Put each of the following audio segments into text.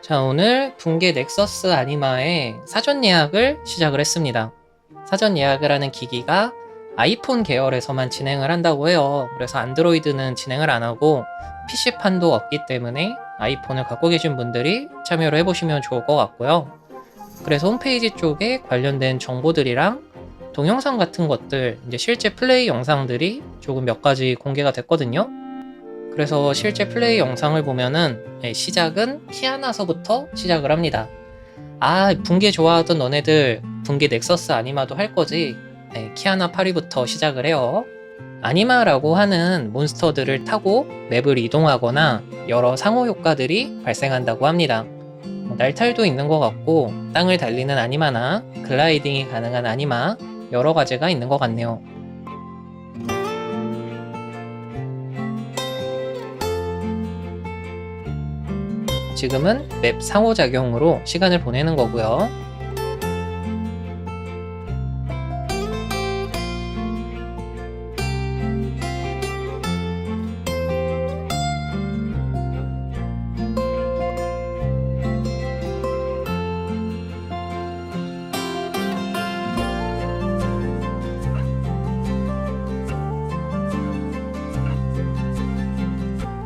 자, 오늘 붕괴 넥서스 아니마의 사전 예약을 시작을 했습니다. 사전 예약을 하는 기기가 아이폰 계열에서만 진행을 한다고 해요. 그래서 안드로이드는 진행을 안 하고 PC판도 없기 때문에 아이폰을 갖고 계신 분들이 참여를 해보시면 좋을 것 같고요. 그래서 홈페이지 쪽에 관련된 정보들이랑 동영상 같은 것들, 이제 실제 플레이 영상들이 조금 몇 가지 공개가 됐거든요. 그래서 실제 플레이 영상을 보면은 네, 시작은 키아나서부터 시작을 합니다. 아, 붕괴 좋아하던 너네들 붕괴 넥서스 아니마도 할 거지? 네, 키아나 파리부터 시작을 해요. 아니마라고 하는 몬스터들을 타고 맵을 이동하거나 여러 상호 효과들이 발생한다고 합니다. 뭐 날탈도 있는 것 같고 땅을 달리는 아니마나 글라이딩이 가능한 아니마 여러 가지가 있는 것 같네요. 지금은 맵 상호작용으로 시간을 보내는 거고요.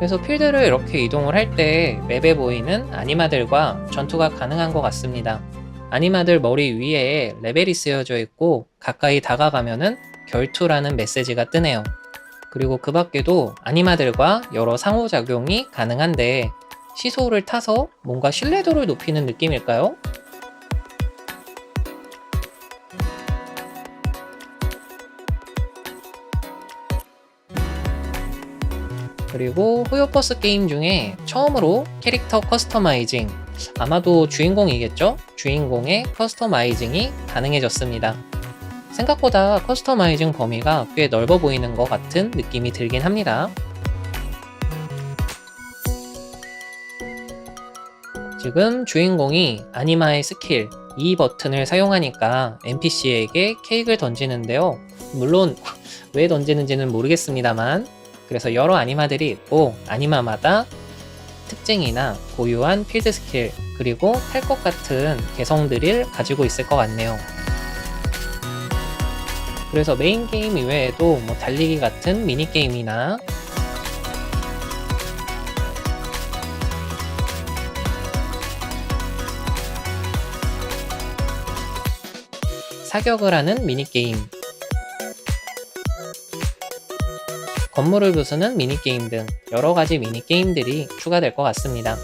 그래서 필드를 이렇게 이동을 할 때 맵에 보이는 아니마들과 전투가 가능한 것 같습니다. 아니마들 머리 위에 레벨이 쓰여져 있고 가까이 다가가면은 결투라는 메시지가 뜨네요. 그리고 그 밖에도 아니마들과 여러 상호작용이 가능한데 시소를 타서 뭔가 신뢰도를 높이는 느낌일까요? 그리고 호요버스 게임 중에 처음으로 캐릭터 커스터마이징 아마도 주인공이겠죠? 주인공의 커스터마이징이 가능해졌습니다. 생각보다 커스터마이징 범위가 꽤 넓어 보이는 것 같은 느낌이 들긴 합니다. 지금 주인공이 아니마의 스킬 E 버튼을 사용하니까 NPC에게 케이크를 던지는데요. 물론 왜 던지는지는 모르겠습니다만 그래서 여러 아니마들이 있고 아니마마다 특징이나 고유한 필드 스킬 그리고 탈 것 같은 개성들을 가지고 있을 것 같네요. 그래서 메인 게임 이외에도 뭐 달리기 같은 미니 게임이나 사격을 하는 미니 게임 건물을 부수는 미니게임 등 여러 가지 미니게임들이 추가될 것 같습니다.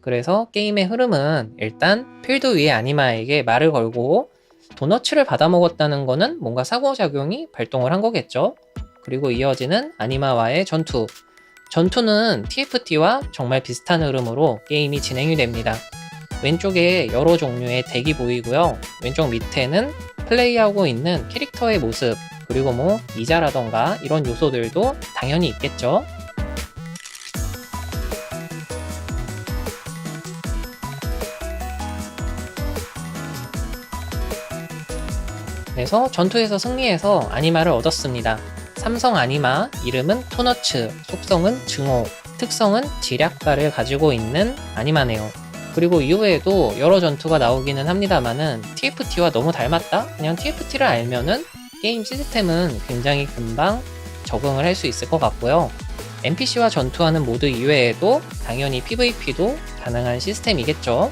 그래서 게임의 흐름은 일단 필드 위의 아니마에게 말을 걸고 도너츠를 받아 먹었다는 거는 뭔가 사고작용이 발동을 한 거겠죠. 그리고 이어지는 아니마와의 전투. 전투는 TFT와 정말 비슷한 흐름으로 게임이 진행이 됩니다. 왼쪽에 여러 종류의 덱이 보이고요. 왼쪽 밑에는 플레이하고 있는 캐릭터의 모습, 그리고 뭐 이자라던가 이런 요소들도 당연히 있겠죠. 그래서 전투에서 승리해서 아니마를 얻었습니다. 삼성 아니마, 이름은 토너츠, 속성은 증오, 특성은 지략가를 가지고 있는 아니마네요. 그리고 이후에도 여러 전투가 나오기는 합니다만은 TFT와 너무 닮았다? 그냥 TFT를 알면은 게임 시스템은 굉장히 금방 적응을 할 수 있을 것 같고요. NPC와 전투하는 모드 이외에도 당연히 PVP도 가능한 시스템이겠죠.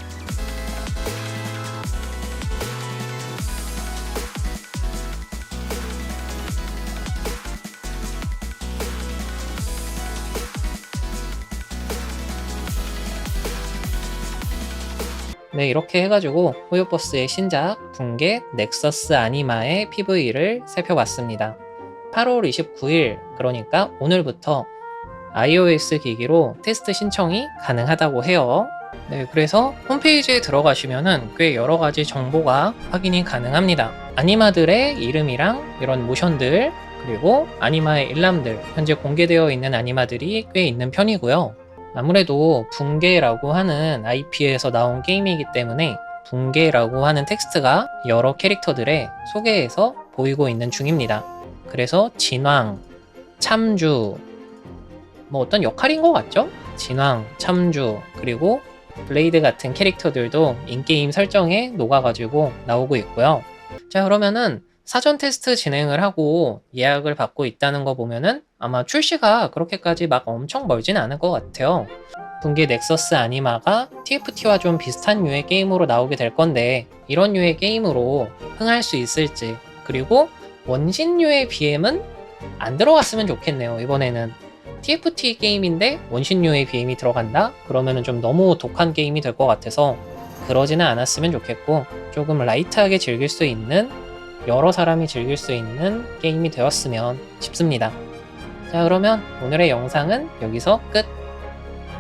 네, 이렇게 해가지고 호요버스의 신작 붕괴 넥서스 아니마의 PV를 살펴봤습니다. 8월 29일, 그러니까 오늘부터 iOS 기기로 테스트 신청이 가능하다고 해요. 네, 그래서 홈페이지에 들어가시면은 꽤 여러 가지 정보가 확인이 가능합니다. 아니마들의 이름이랑 이런 모션들, 그리고 아니마의 일람들, 현재 공개되어 있는 아니마들이 꽤 있는 편이고요. 아무래도 붕괴라고 하는 IP에서 나온 게임이기 때문에 붕괴라고 하는 텍스트가 여러 캐릭터들의 소개에서 보이고 있는 중입니다. 그래서 진왕, 참주, 뭐 어떤 역할인 것 같죠? 진왕, 참주, 그리고 블레이드 같은 캐릭터들도 인게임 설정에 녹아가지고 나오고 있고요. 자, 그러면은 사전 테스트 진행을 하고 예약을 받고 있다는 거 보면은 아마 출시가 그렇게까지 막 엄청 멀진 않을 것 같아요. 분기 넥서스 아니마가 TFT와 좀 비슷한 류의 게임으로 나오게 될 건데 이런 류의 게임으로 흥할 수 있을지 그리고 원신류의 BM은 안 들어갔으면 좋겠네요 이번에는 TFT 게임인데 원신류의 BM이 들어간다? 그러면은 좀 너무 독한 게임이 될 것 같아서 그러지는 않았으면 좋겠고 조금 라이트하게 즐길 수 있는 여러 사람이 즐길 수 있는 게임이 되었으면 싶습니다. 자 그러면 오늘의 영상은 여기서 끝!